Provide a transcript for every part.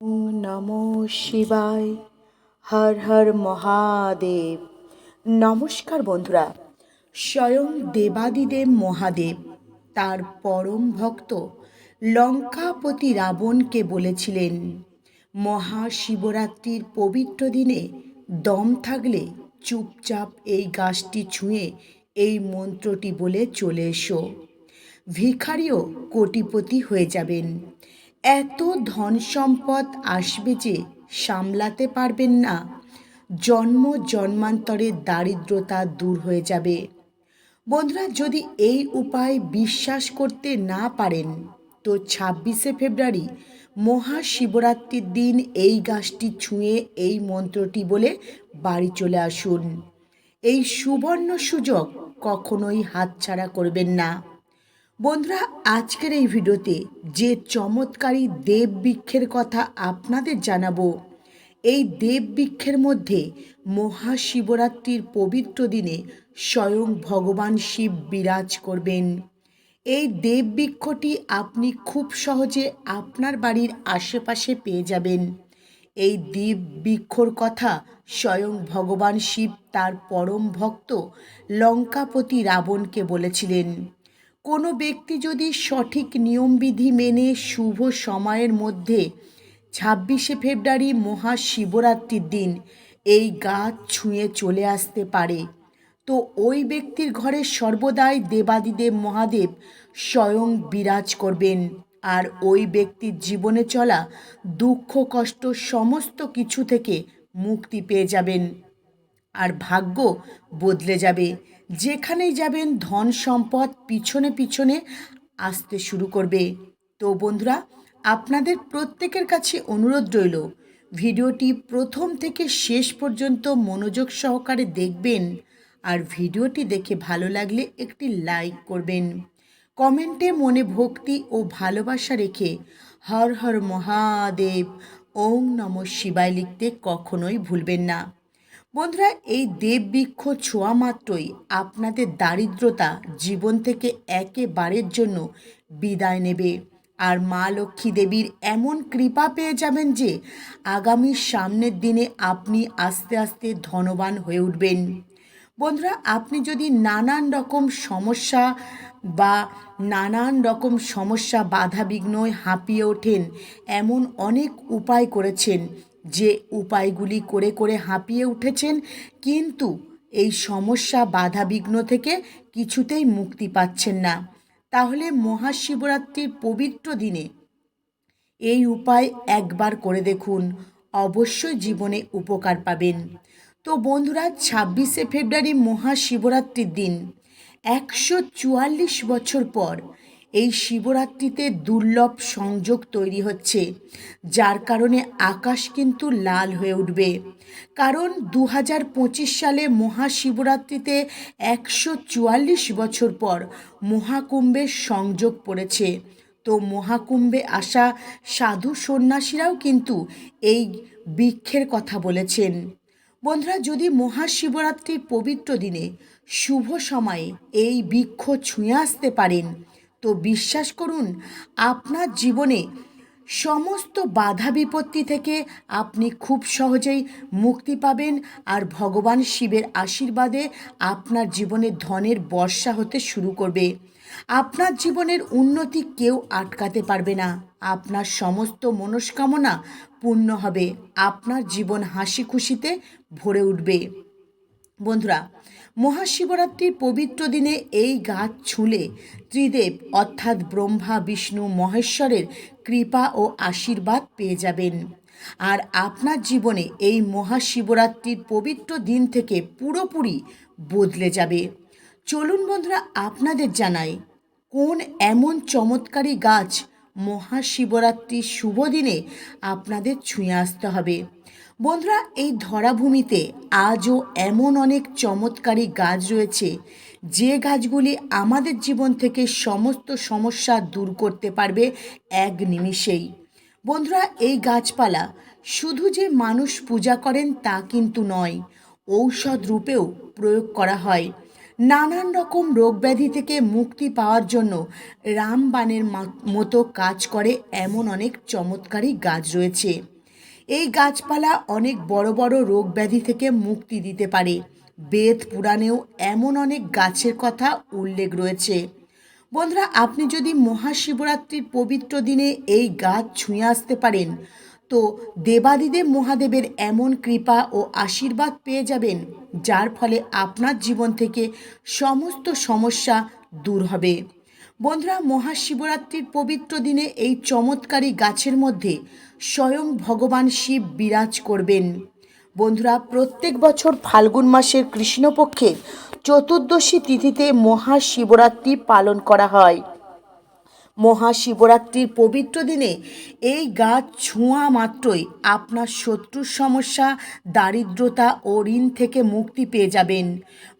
নমো শিবায়। হর হর মহাদেব। নমস্কার বন্ধুরা। স্বয়ং দেবাদিদেব মহাদেব, তার পরম ভক্ত লঙ্কাপতি রাবণকে বলেছিলেন, মহাশিবরাত্রির পবিত্র দিনে দম থাকলে চুপচাপ এই গাছটি ছুঁয়ে এই মন্ত্রটি বলে চলে এসো। ভিখারিও কোটিপতি হয়ে যাবেন। এত ধন সম্পদ আসবে যে সামলাতে পারবেন না। জন্ম জন্মান্তরের দারিদ্রতা দূর হয়ে যাবে। বন্ধুরা, যদি এই উপায় বিশ্বাস করতে না পারেন, তো ছাব্বিশে ফেব্রুয়ারি মহাশিবরাত্রির দিন এই গাছটি ছুঁয়ে এই মন্ত্রটি বলে বাড়ি চলে আসুন। এই সুবর্ণ সুযোগ কখনোই হাতছাড়া করবেন না। বন্ধুরা, আজকের এই ভিডিওতে যে চমৎকারী দেব বৃক্ষের কথা আপনাদের জানাব। এই দেব বৃক্ষের মধ্যে মহাশিবরাত্রির পবিত্র দিনে স্বয়ং ভগবান শিব বিরাজ করবেন। এই দেব বৃক্ষটি আপনি খুব সহজে আপনার বাড়ির আশেপাশে পেয়ে যাবেন। এই দেব বৃক্ষর কথা স্বয়ং ভগবান শিব তার পরম ভক্ত লঙ্কাপতি রাবণকে বলেছিলেন। কোনো ব্যক্তি যদি সঠিক নিয়মবিধি মেনে শুভ সময়ের মধ্যে ছাব্বিশে ফেব্রুয়ারি মহাশিবরাত্রির দিন এই গাছ ছুঁয়ে চলে আসতে পারে, তো ওই ব্যক্তির ঘরে সর্বদাই দেবাদিদেব মহাদেব স্বয়ং বিরাজ করবেন। আর ওই ব্যক্তির জীবনে চলা দুঃখ, কষ্ট, সমস্ত কিছু থেকে মুক্তি পেয়ে যাবেন। আর ভাগ্য বদলে যাবে। যেখানেই যাবেন ধন সম্পদ পিছনে পিছনে আসতে শুরু করবে। তো বন্ধুরা, আপনাদের প্রত্যেকের কাছে অনুরোধ রইল, ভিডিওটি প্রথম থেকে শেষ পর্যন্ত মনোযোগ সহকারে দেখবেন আর ভিডিওটি দেখে ভালো লাগলে একটি লাইক করবেন। কমেন্টে মনে ভক্তি ও ভালোবাসা রেখে হর হর মহাদেব, ওম নম শিবায় লিখতে কখনোই ভুলবেন না। বন্ধুরা, এই দেব বৃক্ষ ছোঁয়া মাত্রই আপনাদের দারিদ্রতা জীবন থেকে একেবারের জন্য বিদায় নেবে। আর মা লক্ষ্মী দেবীর এমন কৃপা পেয়ে যাবেন যে আগামী সামনের দিনে আপনি আস্তে আস্তে ধনবান হয়ে উঠবেন। বন্ধুরা, আপনি যদি নানান রকম সমস্যা বা নানান রকম সমস্যা বাধা বিঘ্নয় হাঁপিয়ে ওঠেন, এমন অনেক উপায় করেছেন যে উপায়গুলি করে করে হাঁপিয়ে উঠেছেন, কিন্তু এই সমস্যা বাধা বিঘ্ন থেকে কিছুতেই মুক্তি পাচ্ছেন না। তাহলে মহাশিবরাত্রির পবিত্র দিনে এই উপায় একবার করে দেখুন, অবশ্যই জীবনে উপকার পাবেন। তো বন্ধুরা, ছাব্বিশে ফেব্রুয়ারি মহাশিবরাত্রির দিন। একশো চুয়াল্লিশ বছর পর এই শিবরাত্রিতে দুর্লভ সংযোগ তৈরি হচ্ছে, যার কারণে আকাশ কিন্তু লাল হয়ে উঠবে। কারণ দু হাজার পঁচিশ সালে মহাশিবরাত্রিতে একশো চুয়াল্লিশ বছর পর মহাকুম্ভের সংযোগ পড়েছে। তো মহাকুম্ভে আসা সাধু সন্ন্যাসীরাও কিন্তু এই বৃক্ষের কথা বলেছেন। বন্ধুরা, যদি মহাশিবরাত্রির পবিত্র দিনে শুভ সময়ে এই বৃক্ষ ছুঁয়ে আসতে পারেন তো বিশ্বাস করুন, আপনার জীবনে সমস্ত বাধা বিপত্তি থেকে আপনি খুব সহজেই মুক্তি পাবেন আর ভগবান শিবের আশীর্বাদে আপনার জীবনে ধনের বর্ষা হতে শুরু করবে। আপনার জীবনের উন্নতি কেউ আটকাতে পারবে না। আপনার সমস্ত মনস্কামনা পূর্ণ হবে। আপনার জীবন হাসি খুশিতে ভরে উঠবে। বন্ধুরা মহাশিবরাত্রির পবিত্র দিনে এই গাছ ছুঁলে ত্রিদেব, অর্থাৎ ব্রহ্মা, বিষ্ণু, মহেশ্বরের কৃপা ও আশীর্বাদ পেয়ে যাবেন। আর আপনার জীবনে এই মহাশিবরাত্রির পবিত্র দিন থেকে পুরোপুরি বদলে যাবে। চলুন বন্ধুরা, আপনাদের জানাই, কোন এমন চমৎকারী গাছ মহাশিবরাত্রির শুভ দিনে আপনাদের ছুঁয়ে আসতে হবে? বন্ধুরা, এই ধরাভূমিতে আজও এমন অনেক চমৎকারী গাছ রয়েছে, যে গাছগুলি আমাদের জীবন থেকে সমস্ত সমস্যা দূর করতে পারবে এক নিমিষেই। বন্ধুরা, এই গাছপালা শুধু যে মানুষ পূজা করেন তা কিন্তু নয়, ঔষধ রূপেও প্রয়োগ করা হয়। নানান রকম রোগব্যাধি থেকে মুক্তি পাওয়ার জন্য রামবাণের মতো কাজ করে এমন অনেক চমৎকারী গাছ রয়েছে। এই গাছপালা অনেক বড় বড় রোগ ব্যাধি থেকে মুক্তি দিতে পারে। বেদ পুরাণেও এমন অনেক গাছের কথা উল্লেখ রয়েছে। বন্ধুরা, আপনি যদি মহাশিবরাত্রির পবিত্র দিনে এই গাছ ছুঁয়ে আসতে পারেন, তো দেবাদিদেব মহাদেবের এমন কৃপা ও আশীর্বাদ পেয়ে যাবেন, যার ফলে আপনার জীবন থেকে সমস্ত সমস্যা দূর হবে। বন্ধুরা, মহাশিবরাত্রির পবিত্র দিনে এই চমৎকারী গাছের মধ্যে স্বয়ং ভগবান শিব বিরাজ করবেন। বন্ধুরা, প্রত্যেক বছর ফাল্গুন মাসের কৃষ্ণপক্ষে চতুর্দশী তিথিতে মহাশিবরাত্রি পালন করা হয়। মহাশিবরাত্রির পবিত্র দিনে এই গাছ ছোঁয়া মাত্রই আপনার শত্রুর সমস্যা, দারিদ্রতা ও ঋণ থেকে মুক্তি পেয়ে যাবেন।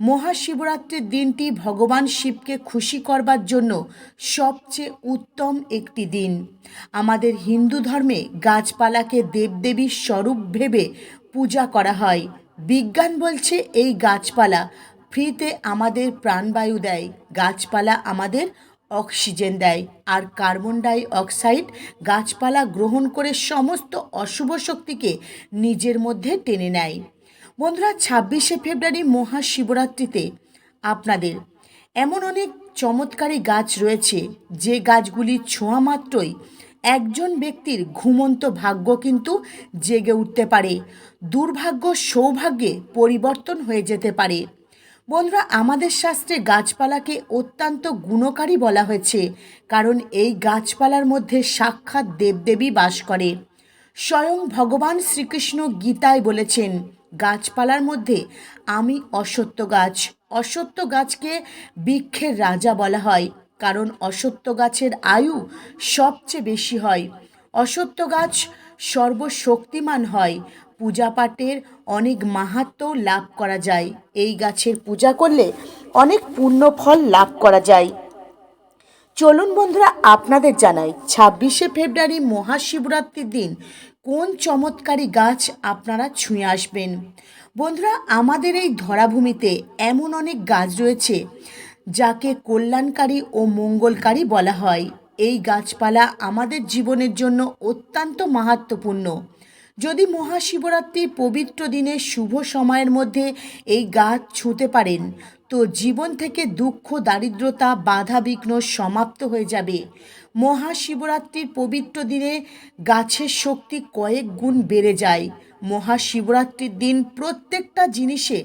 মহাশিবরাত্রির দিনটি ভগবান শিবকে খুশি করবার জন্য সবচেয়ে উত্তম একটি দিন। আমাদের হিন্দু ধর্মে গাছপালাকে দেবদেবীর স্বরূপ ভেবে পূজা করা হয়। বিজ্ঞান বলছে এই গাছপালা ফ্রিতে আমাদের প্রাণবায়ু দেয়। গাছপালা আমাদের অক্সিজেন দেয় আর কার্বন ডাই অক্সাইড গাছপালা গ্রহণ করে সমস্ত অশুভ শক্তিকে নিজের মধ্যে টেনে নেয়। বন্ধুরা, ছাব্বিশে ফেব্রুয়ারি মহাশিবরাত্রিতে আপনাদের এমন অনেক চমৎকারী গাছ রয়েছে, যে গাছগুলি ছোঁয়া মাত্রই একজন ব্যক্তির ঘুমন্ত ভাগ্য কিন্তু জেগে উঠতে পারে। দুর্ভাগ্য সৌভাগ্যে পরিবর্তন হয়ে যেতে পারে। বন্ধুরা, আমাদের শাস্ত্রে গাছপালাকে অত্যন্ত গুণকারী বলা হয়েছে, কারণ এই গাছপালার মধ্যে সাক্ষাৎ দেবদেবী বাস করে। স্বয়ং ভগবান শ্রীকৃষ্ণ গীতায় বলেছেন, গাছপালার মধ্যে আমি অসত্য গাছ। অসত্য গাছকে বৃক্ষের রাজা বলা হয়, কারণ অসত্য গাছের আয়ু সবচেয়ে বেশি হয়। অসত্য গাছ সর্বশক্তিমান হয়। পূজা পাঠের অনেক মাহাত্ম লাভ করা যায়। এই গাছের পূজা করলে অনেক পুণ্য ফল লাভ করা যায়। চলুন বন্ধুরা, আপনাদের জানাই, ছাব্বিশে ফেব্রুয়ারি মহাশিবরাত্রির দিন কোন চমৎকারী গাছ আপনারা ছুঁয়ে আসবেন? বন্ধুরা, আমাদের এই ধরাভূমিতে এমন অনেক গাছ রয়েছে, যাকে কল্যাণকারী ও মঙ্গলকারী বলা হয়। এই গাছপালা আমাদের জীবনের জন্য অত্যন্ত মাহাত্মপূর্ণ যদি মহাশিবরাত্রির পবিত্র দিনে শুভ সময়ের মধ্যে এই গাছ ছুঁতে পারেন, তো জীবন থেকে দুঃখ, দারিদ্রতা, বাধা, বিঘ্ন সমাপ্ত হয়ে যাবে। মহাশিবরাত্রির পবিত্র দিনে গাছের শক্তি কয়েক গুণ বেড়ে যায়। মহাশিবরাত্রির দিন প্রত্যেকটা জিনিসে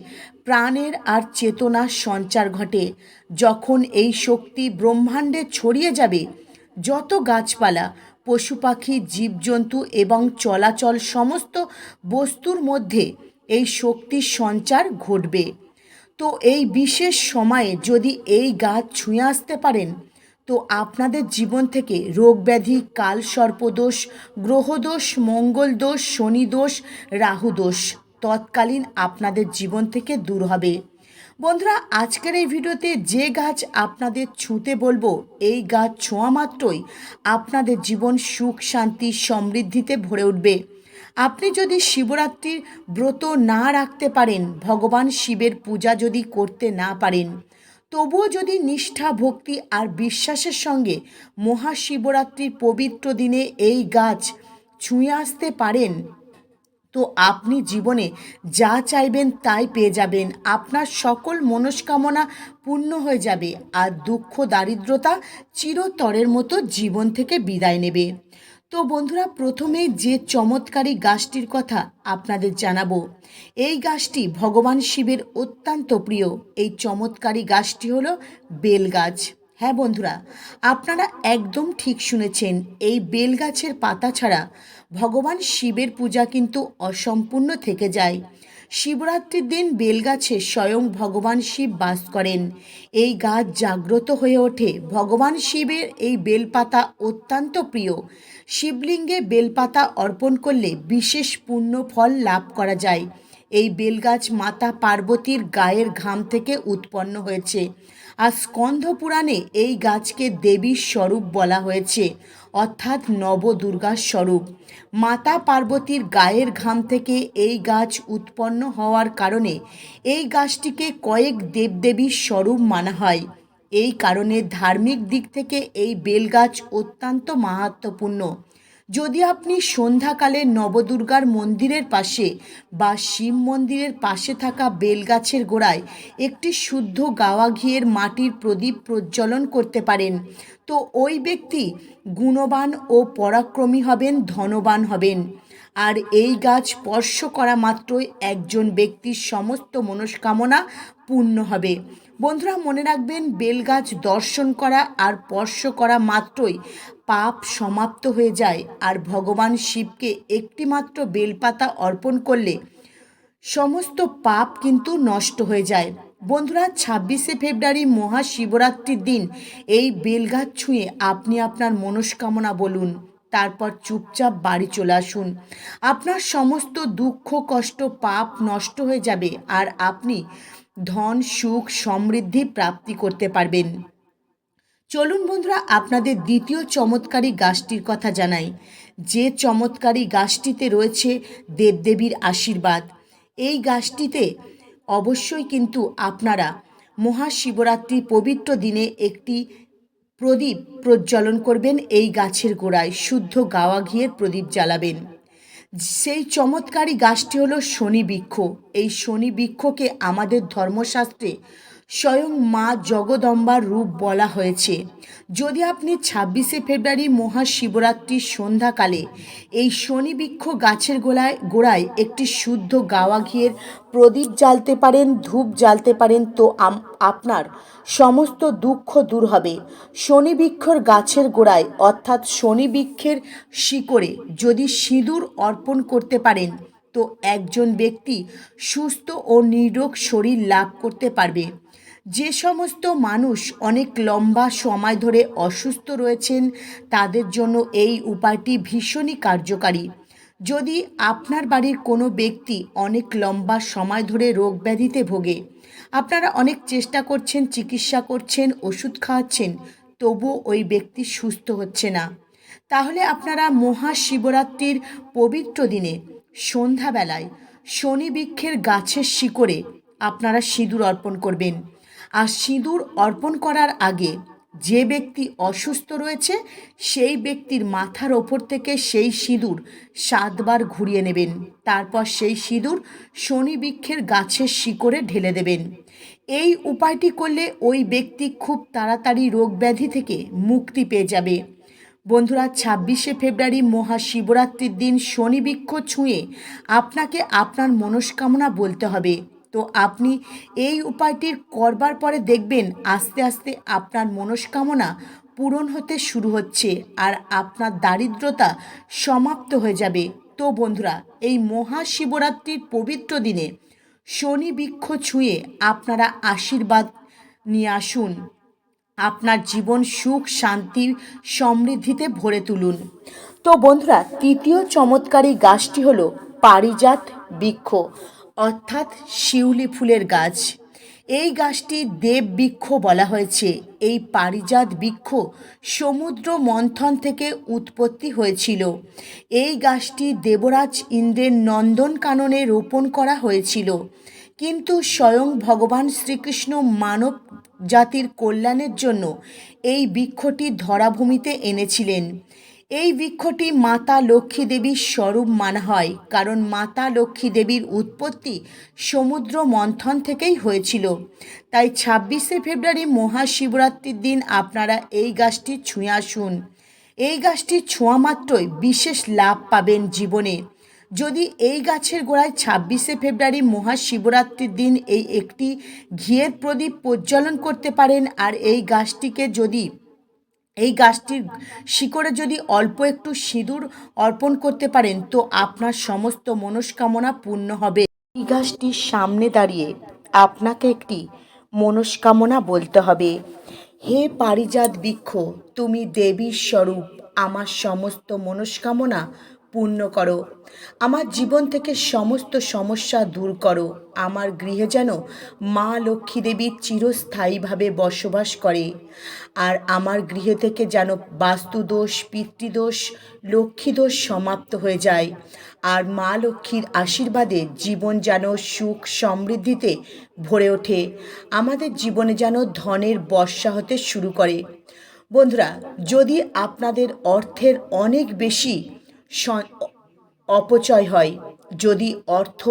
প্রাণের আর চেতনার সঞ্চার ঘটে। যখন এই শক্তি ব্রহ্মাণ্ডে ছড়িয়ে যাবে যত গাছপালা, পশু পাখি, জীবজন্তু এবং চলাচল সমস্ত বস্তুর মধ্যে এই শক্তির সঞ্চার ঘটবে। তো এই বিশেষ সময়ে যদি এই গাছ ছুঁয়ে আসতে পারেন, তো আপনাদের জীবন থেকে রোগ ব্যাধি, কাল সর্পদোষ, গ্রহদোষ, মঙ্গল দোষ, শনি দোষ, রাহু দোষ তৎকালীন আপনাদের জীবন থেকে দূর হবে। বন্ধুরা, আজকের এই ভিডিওতে যে গাছ আপনাদের ছুঁতে বলব, এই গাছ ছোঁয়া মাত্রই আপনাদের জীবন সুখ, শান্তি, সমৃদ্ধিতে ভরে উঠবে। আপনি যদি শিবরাত্রির ব্রত না রাখতে পারেন, ভগবান শিবের পূজা যদি করতে না পারেন, তবুও যদি নিষ্ঠা, ভক্তি আর বিশ্বাসের সঙ্গে মহাশিবরাত্রির পবিত্র দিনে এই গাছ ছুঁয়ে আসতে পারেন তো আপনি জীবনে যা চাইবেন তাই পেয়ে যাবেন। আপনার সকল মনস্কামনা পূর্ণ হয়ে যাবে আর দুঃখ, দারিদ্রতা চিরতরের মতো জীবন থেকে বিদায় নেবে। তো বন্ধুরা, প্রথমে যে চমৎকারী গাছটির কথা আপনাদের জানাব। এই গাছটি ভগবান শিবের অত্যন্ত প্রিয়। এই চমৎকারী গাছটি হলো বেল গাছ। হ্যাঁ বন্ধুরা, আপনারা একদম ঠিক শুনেছেন, এই বেল গাছের পাতা ছাড়া ভগবান শিবের পূজা কিন্তু অসম্পূর্ণ থেকে যায়। শিবরাত্রির দিন বেলগাছে স্বয়ং ভগবান শিব বাস করেন। এই গাছ জাগ্রত হয়ে ওঠে। ভগবান শিবের এই বেলপাতা অত্যন্ত প্রিয়। শিবলিঙ্গে বেলপাতা অর্পণ করলে বিশেষ পুণ্য ফল লাভ করা যায়। এই বেলগাছ মাতা পার্বতীর গায়ের ঘাম থেকে উৎপন্ন হয়েছে। আর স্কন্ধ পুরাণে এই গাছকে দেবীর স্বরূপ বলা হয়েছে, অর্থাৎ নবদুর্গার স্বরূপ। মাতা পার্বতীর গায়ের ঘাম থেকে এই গাছ উৎপন্ন হওয়ার কারণে এই গাছটিকে কয়েক দেবদেবীর স্বরূপ মানা হয়। এই কারণে ধার্মিক দিক থেকে এই বেলগাছ অত্যন্ত মাহাত্মপূর্ণ যদি আপনি সন্ধ্যাকালে নবদুর্গার মন্দিরের পাশে বা শিব মন্দিরের পাশে থাকা বেলগাছের গোড়ায় একটি শুদ্ধ গাওয়া ঘিয়ের মাটির প্রদীপ প্রজ্বলন করতে পারেন, তো ওই ব্যক্তি গুণবান ও পরাক্রমী হবেন, ধনবান হবেন। আর এই গাছ স্পর্শ করা মাত্রই একজন ব্যক্তির সমস্ত মনস্কামনা পূর্ণ হবে। বন্ধুরা, মনে রাখবেন বেলগাছ দর্শন করা আর স্পর্শ করা মাত্রই পাপ সমাপ্ত হয়ে যায়। আর ভগবান শিবকে একটিমাত্র বেলপাতা অর্পণ করলে সমস্ত পাপ কিন্তু নষ্ট হয়ে যায়। বন্ধুরা, ছাব্বিশে ফেব্রুয়ারি মহাশিবরাত্রির দিন এই বেলগাছ ছুঁয়ে আপনি আপনার মনস্কামনা বলুন। তারপর চুপচাপ বাড়ি চলে আসুন। আপনার সমস্ত দুঃখ, কষ্ট, পাপ নষ্ট হয়ে যাবে আর আপনি ধন, সুখ, সমৃদ্ধি প্রাপ্তি করতে পারবেন। চলুন বন্ধুরা, আপনাদের দ্বিতীয় চমৎকারী গাছটির কথা জানাই। যে চমৎকারী গাছটিতে রয়েছে দেবদেবীর আশীর্বাদ। এই গাছটিতে অবশ্যই কিন্তু আপনারা মহাশিবরাত্রি পবিত্র দিনে একটি প্রদীপ প্রজ্বলন করবেন এই গাছের গোড়ায়, শুদ্ধ গাওয়া ঘিয়ের প্রদীপ জ্বালাবেন। সেই চমৎকারী গাছটি হলো শনি বৃক্ষ। এই শনি বৃক্ষকে আমাদের ধর্মশাস্ত্রে স্বয়ং মা জগদম্বার রূপ বলা হয়েছে। যদি আপনি ছাব্বিশে ফেব্রুয়ারি মহাশিবরাত্রির সন্ধ্যাকালে এই শনি বৃক্ষ গাছের গোড়ায় গোড়ায় একটি শুদ্ধ গাওয়া ঘিয়ের প্রদীপ জ্বালতে পারেন, ধূপ জ্বালতে পারেন, তো আপনার সমস্ত দুঃখ দূর হবে। শনি বৃক্ষর গাছের গোড়ায়, অর্থাৎ শনি বৃক্ষের শিকড়ে যদি সিঁদুর অর্পণ করতে পারেন, তো একজন ব্যক্তি সুস্থ ও নিরোগ শরীর লাভ করতে পারবে। যে সমস্ত মানুষ অনেক লম্বা সময় ধরে অসুস্থ রয়েছেন, তাদের জন্য এই উপায়টি ভীষণই কার্যকারী। যদি আপনার বাড়ির কোনো ব্যক্তি অনেক লম্বা সময় ধরে রোগ ব্যাধিতে ভোগে, আপনারা অনেক চেষ্টা করছেন, চিকিৎসা করছেন, ওষুধ খাওয়াচ্ছেন তবু ওই ব্যক্তি সুস্থ হচ্ছে না। তাহলে আপনারা মহাশিবরাত্রির পবিত্র দিনে, সন্ধ্যাবেলায়, শনি বৃক্ষের গাছের শিকড়ে আপনারা সিঁদুর অর্পণ করবেন। আর সিঁদুর অর্পণ করার আগে যে ব্যক্তি অসুস্থ রয়েছে, সেই ব্যক্তির মাথার ওপর থেকে সেই সিঁদুর সাতবার ঘুরিয়ে নেবেন। তারপর সেই সিঁদুর শনি বৃক্ষের গাছের শিকড়ে ঢেলে দেবেন। এই উপায়টি করলে ওই ব্যক্তি খুব তাড়াতাড়ি রোগ ব্যাধি থেকে মুক্তি পেয়ে যাবে। বন্ধুরা, ছাব্বিশে ফেব্রুয়ারি মহাশিবরাত্রির দিন শনি বৃক্ষ ছুঁয়ে আপনাকে আপনার মনস্কামনা বলতে হবে। তো আপনি এই উপায়টির করবার পরে দেখবেন আস্তে আস্তে আপনার মনস্কামনা পূরণ হতে শুরু হচ্ছে আর আপনার দারিদ্রতা সমাপ্ত হয়ে যাবে। তো বন্ধুরা, এই মহাশিবরাত্রির পবিত্র দিনে শনি বৃক্ষ ছুঁয়ে আপনারা আশীর্বাদ নিয়ে আসুন। আপনার জীবন সুখ, শান্তি, সমৃদ্ধিতে ভরে তুলুন। তো বন্ধুরা, তৃতীয় চমৎকারী গাছটি হলো পারিজাত বৃক্ষ। অর্থাৎ শিউলি ফুলের গাছ। এই গাছটি দেব বৃক্ষ বলা হয়েছে। এই পারিজাত বৃক্ষ সমুদ্র মন্থন থেকে উৎপত্তি হয়েছিল। এই গাছটি দেবরাজ ইন্দ্রের নন্দনকাননে রোপণ করা হয়েছিল। কিন্তু স্বয়ং ভগবান শ্রীকৃষ্ণ মানব জাতির কল্যাণের জন্য এই বৃক্ষটি ধরাভূমিতে এনেছিলেন। এই বৃক্ষটি মাতা লক্ষ্মী দেবীর স্বরূপ মানা হয়, কারণ মাতা লক্ষ্মী দেবীর উৎপত্তি সমুদ্র মন্থন থেকেই হয়েছিল। তাই ছাব্বিশে ফেব্রুয়ারি মহাশিবরাত্রির দিন আপনারা এই গাছটি ছুঁয়ে আসুন। এই গাছটি ছোঁয়া মাত্রই বিশেষ লাভ পাবেন জীবনে। যদি এই গাছের গোড়ায় ছাব্বিশে ফেব্রুয়ারি মহাশিবরাত্রির দিন এই একটি ঘিয়ের প্রদীপ প্রজ্বলন করতে পারেন, আর এই গাছটিকে যদি এই গাছটির শিকড়ে যদি অল্প একটু সিঁদুর অর্পণ করতে পারেন, তো আপনার সমস্ত মনস্কামনা পূর্ণ হবে। এই গাছটির সামনে দাঁড়িয়ে আপনাকে একটি মনস্কামনা বলতে হবে। হে পারিজাত বৃক্ষ, তুমি দেবীর স্বরূপ, আমার সমস্ত মনস্কামনা পূর্ণ করো। আমার জীবন থেকে সমস্ত সমস্যা দূর করো। আমার গৃহে যেন মা লক্ষ্মী দেবী চিরস্থায়ীভাবে বসবাস করে। আর আমার গৃহে থেকে যেন বাস্তুদোষ, পিতৃদোষ, লক্ষ্মীদোষ সমাপ্ত হয়ে যায়। আর মা লক্ষ্মীর আশীর্বাদে জীবন যেন সুখ সমৃদ্ধিতে ভরে ওঠে। আমাদের জীবনে যেন ধনের বর্ষা হতে শুরু করে। বন্ধুরা, যদি আপনাদের অর্থের অনেক বেশি অপচয় হয়। যদি অর্থ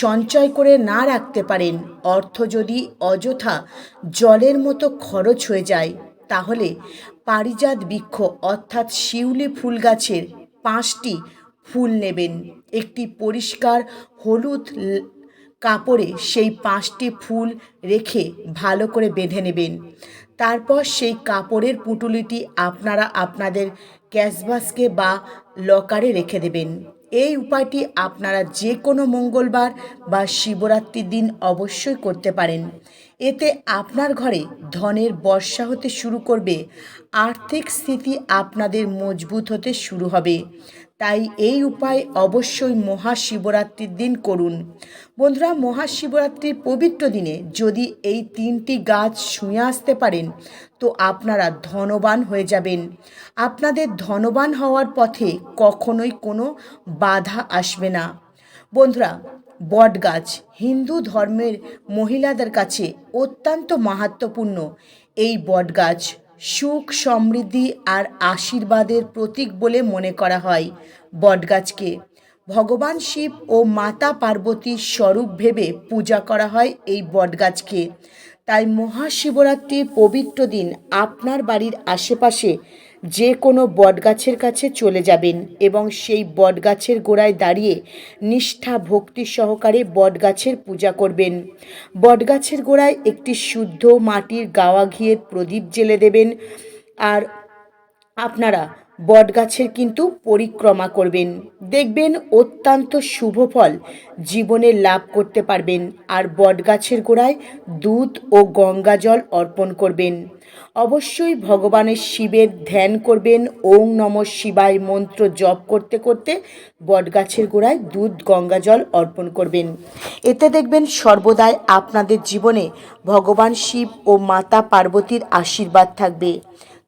সঞ্চয় করে না রাখতে পারেন, অর্থ যদি অযথা জলের মতো খরচ হয়ে যায়, তাহলে পারিজাত বৃক্ষ অর্থাৎ শিউলি ফুল গাছের পাঁচটি ফুল নেবেন। একটি পরিষ্কার হলুদ কাপড়ে সেই পাঁচটি ফুল রেখে ভালো করে বেঁধে নেবেন। তারপর সেই কাপড়ের পুঁটুলিটি আপনারা আপনাদের ক্যাশবাসকে বা লকারে রেখে দেবেন। এই উপায়টি আপনারা যে কোনো মঙ্গলবার বা শিবরাত্রির দিন অবশ্যই করতে পারেন। এতে আপনার ঘরে ধনের বর্ষা হতে শুরু করবে, আর্থিক স্থিতি আপনাদের মজবুত হতে শুরু হবে। তাই এই উপায় অবশ্যই মহাশিবরাত্রির দিন করুন। বন্ধুরা, মহাশিবরাত্রির পবিত্র দিনে যদি এই তিনটি গাছ ছুঁয়ে আসতে পারেন, তো আপনারা ধনবান হয়ে যাবেন। আপনাদের ধনবান হওয়ার পথে কখনোই কোনো বাধা আসবে না। বন্ধুরা বটগাছ হিন্দু ধর্মের মহিলাদের কাছে অত্যন্ত মাহাত্মপূর্ণ এই বটগাছ সুখ, সমৃদ্ধি আর আশীর্বাদের প্রতীক বলে মনে করা হয় বটগাছকে। ভগবান শিব ও মাতা পার্বতীর স্বরূপ ভেবে পূজা করা হয় এই বটগাছকে। তাই মহাশিবরাত্রির পবিত্র দিন আপনার বাড়ির আশেপাশে যে কোনো বটগাছের কাছে চলে যাবেন এবং সেই বটগাছের গোড়ায় দাঁড়িয়ে নিষ্ঠা ভক্তি সহকারে বটগাছের পূজা করবেন। বটগাছের গোড়ায় একটি শুদ্ধ মাটির গাওয়া ঘিয়ের প্রদীপ জেলে দেবেন। আর আপনারা বটগাছের কিন্তু পরিক্রমা করবেন। দেখবেন অত্যন্ত শুভ ফল জীবনে লাভ করতে পারবেন আর বটগাছের গোড়ায় দুধ ও গঙ্গা জল অর্পণ করবেন। অবশ্যই ভগবানের শিবের ধ্যান করবেন ওং নম শিবায় মন্ত্র জপ করতে করতে বটগাছের গোড়ায় দুধ, গঙ্গা জল অর্পণ করবেন। এতে দেখবেন সর্বদাই আপনাদের জীবনে ভগবান শিব ও মাতা পার্বতীর আশীর্বাদ থাকবে।